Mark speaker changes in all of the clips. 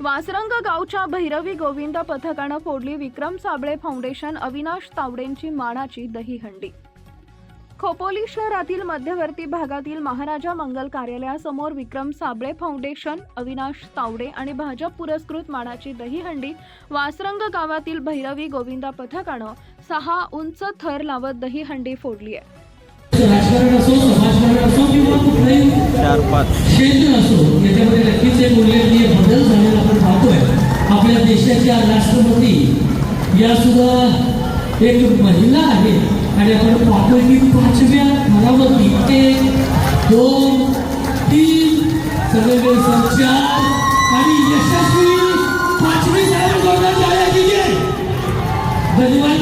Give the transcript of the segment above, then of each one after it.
Speaker 1: वासरंग गावच्या भैरवी गोविंद पथकानं फोडली विक्रम साबळे फाउंडेशन अविनाश तावडेंची मानाची दहीहंडी खोपोली शहरातील मध्यवर्ती भागातील महाराजा मंगल कार्यालयासमोर विक्रम साबळे फाउंडेशन अविनाश तावडे आणि भाजप पुरस्कृत मानाची दहीहंडी वासरंग गावातील भैरवी गोविंदा पथकानं सहा उंच थर लावत दहीहंडी फोडली आहे.
Speaker 2: चार पाच.
Speaker 3: देशाच्या राष्ट्रपती. या सुद्धा एक महिला आहे. आणि आपण पाहतोय की पाचव्या थरावरती एक दोन तीन सगळे चार आणि यशस्वी पाचवी साहेब जोडण्यात आल्या विजय. धन्यवाद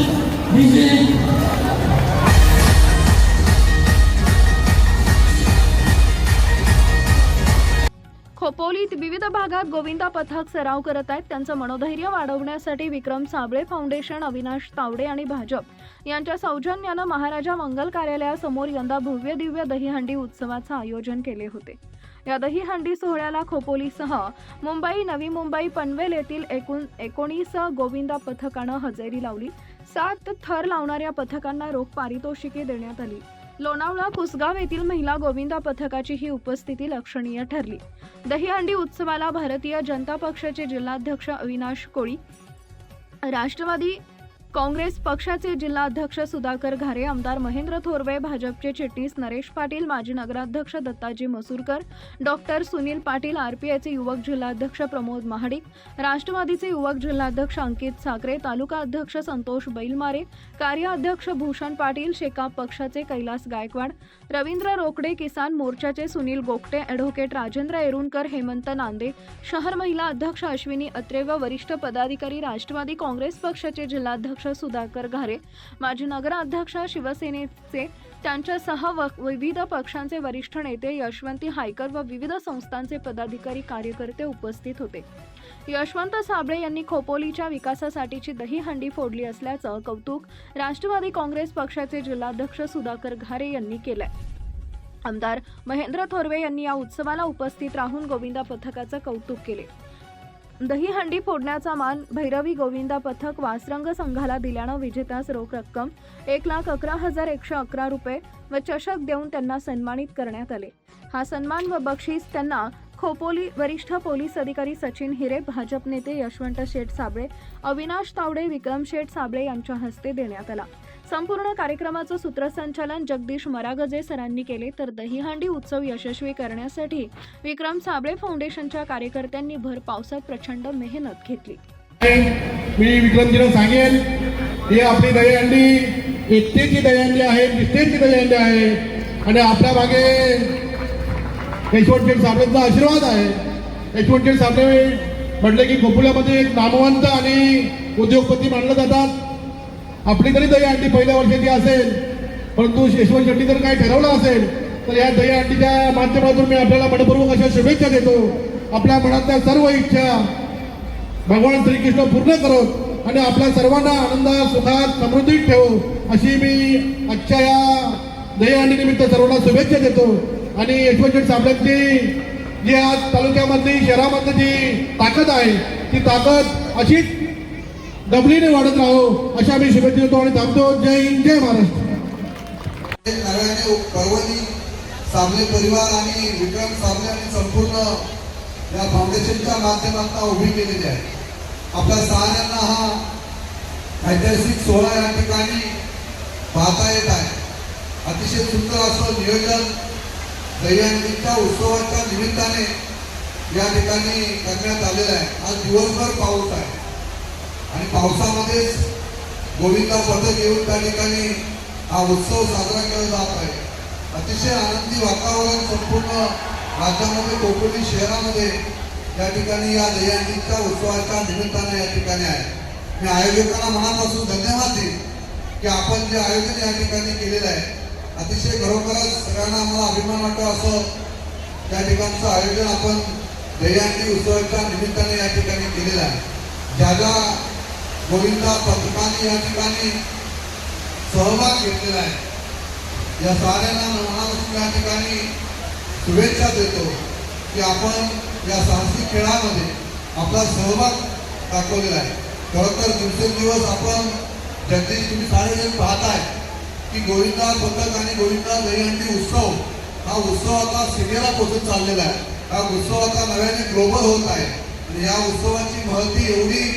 Speaker 3: विजय
Speaker 1: विविध भागात गोविंदा पथक सराव करत आहेत. त्यांचं मनोधैर्य वाढवण्यासाठी विक्रम साबळे फाउंडेशन अविनाश तावडे आणि भाजप यांच्या सौजन्यानं महाराजा मंगल कार्यालयासमोर यंदा भव्य दिव्य दहीहंडी उत्सवाचं आयोजन केले होते. या दहीहंडी सोहळ्याला खोपोलीसह मुंबई नवी मुंबई पनवेल येथील एकूण एकोणीस गोविंदा पथकानं हजेरी लावली. सात थर लावणाऱ्या पथकांना रोख पारितोषिके देण्यात आली. लोणावळा कुसगाव येथील महिला गोविंदा पथकाची ही उपस्थिती लक्षणीय ठरली. दहीहंडी उत्सवाला भारतीय जनता पक्षाचे जिल्हाध्यक्ष अविनाश कोळी राष्ट्रवादी काँग्रेस पक्षाचे जिल्हाध्यक्ष सुधाकर घारे आमदार महेंद्र थोरवे भाजपचे चिटणीस नरेश पाटील माजी नगराध्यक्ष दत्ताजी मसूरकर डॉक्टर सुनील पाटील आरपीआयचे युवक जिल्हाध्यक्ष प्रमोद महाडिक राष्ट्रवादीचे युवक जिल्हाध्यक्ष अंकित साखरे तालुका अध्यक्ष संतोष बैलमारे कार्याध्यक्ष भूषण पाटील शेकाप पक्षाचे कैलास गायकवाड रवींद्र रोकडे किसान मोर्चाचे सुनील गोगटे ॲडव्होकेट राजेंद्र एरुणकर हेमंत नांदे शहर महिला अध्यक्ष अश्विनी अत्रे व वरिष्ठ पदाधिकारी राष्ट्रवादी काँग्रेस पक्षाचे जिल्हाध्यक्ष सुधाकर घारे माजी नगराध्यक्ष शिवसेनेचे त्यांच्यासह व विविध पक्षांचे वरिष्ठ नेते यशवंती हायकर व विविध संस्थांचे पदाधिकारी कार्यकर्ते उपस्थित होते. यशवंत साबळे यांनी खोपोलीच्या विकासासाठीची दहीहंडी फोडली असल्याचं कौतुक राष्ट्रवादी काँग्रेस पक्षाचे जिल्हाध्यक्ष सुधाकर घारे यांनी केलंय. आमदार महेंद्र थोरवे यांनी या उत्सवाला उपस्थित राहून गोविंदा पथकाचं कौतुक केले. दहीहंडी फोडण्याचा मान भैरवी गोविंदा पथक वासरंग संघाला दिल्यानं विजेत्यास रोख रक्कम एक लाख अकरा हजार एकशे अकरा रुपये व चषक देऊन त्यांना सन्मानित करण्यात आले. हा सन्मान व बक्षीस त्यांना खोपोली वरिष्ठ पोलीस अधिकारी सचिन हिरे भाजप नेते यशवंत शेठ साबळे अविनाश तावडे विक्रम शेठ साबळे यांच्या हस्ते देण्यात आला. संपूर्ण कार्यक्रमाचं सूत्रसंचालन जगदीश मरागजे सरांनी केले तर दहीहंडी उत्सव यशस्वी करण्यासाठी विक्रम साबळे फाउंडेशनच्या कार्यकर्त्यांनी भर पावसात प्रचंड मेहनत घेतली.
Speaker 4: मी विक्रमजीला सांगेन हे आपली दहीहंडी एकतेची दहीहंडी आहे निष्ठेची दहीहंडी आहे. आणि आपल्या मागे यशवंत साबळेचा आशीर्वाद आहे. यशवंत साबळे म्हटले की खोपुल्यामध्ये एक नामवंत आणि उद्योगपती मानलं जातात. आपली तरी दहीहंडी पहिल्या वर्षाची असेल परंतु यशवंत शेट्टी जर काही ठरवलं असेल तर या दहीहंडीच्या माध्यमातून मी आपल्याला मनपूर्वक अशा शुभेच्छा देतो. आपल्या मनातल्या सर्व इच्छा भगवान श्रीकृष्ण पूर्ण करत आणि आपल्या सर्वांना आनंदात सुखात समृद्धीत ठेवू अशी मी आजच्या या दही अंडीनिमित्त सर्वांना शुभेच्छा देतो. आणि यशवंत साबळ्यांची जी आज तालुक्यामधली शहरामधली जी ताकद आहे ती ताकद अशीच डबलीने वाढत राहो अशा मी शुभेच्छा देतो आणि थांबतो. जय हिंद जय महाराष्ट्र.
Speaker 5: नव्याने पर्वती सामले परिवार आणि विक्रम सामले आणि संपूर्ण या फाउंडेशनच्या माध्यमातून उभी केलेली आहे. आपल्या सहाऱ्यांना हा ऐतिहासिक सोहळा या ठिकाणी पाहता येत आहे. अतिशय सुंदर असं नियोजन दहीहंडीच्या उत्सवाच्या निमित्ताने या ठिकाणी करण्यात आलेलं आहे. आज दिवसभर पाऊस आहे. आणि पावसामध्येच गोविंदा पथक येऊन त्या ठिकाणी हा उत्सव साजरा केला जात आहे. अतिशय आनंदी वातावरण संपूर्ण राज्यामध्ये कोकणी शहरामध्ये या ठिकाणी या दहीहंडीच्या उत्सवाच्या निमित्ताने या ठिकाणी आहे. मी आयोजकांना मनापासून धन्यवाद देईन की आपण जे आयोजन या ठिकाणी केलेलं आहे अतिशय खरोखरच सगळ्यांना आम्हाला अभिमान वाटतो असं त्या ठिकाणचं आयोजन आपण दहीहंडी उत्सवाच्या निमित्ताने या ठिकाणी केलेलं आहे. ज्या ज्या गोविंदा पथकाने या ठिकाणी सहभाग घेतलेला आहे. या साऱ्यांना मनापासून या ठिकाणी शुभेच्छा देतो की आपण या साहसिक खेळामध्ये आपला सहभाग दाखवलेला आहे. खरं तर दिवसेंदिवस आपण जगदीश तुम्ही सारेजण पाहताय की गोविंदा पथक आणि गोविंदा दहीहंडी उत्सव हा उत्सव आता सिनेला पोचत चाललेला आहे. हा उत्सव आता नव्याने ग्लोबल होत आहे. आणि या उत्सवाची महती एवढी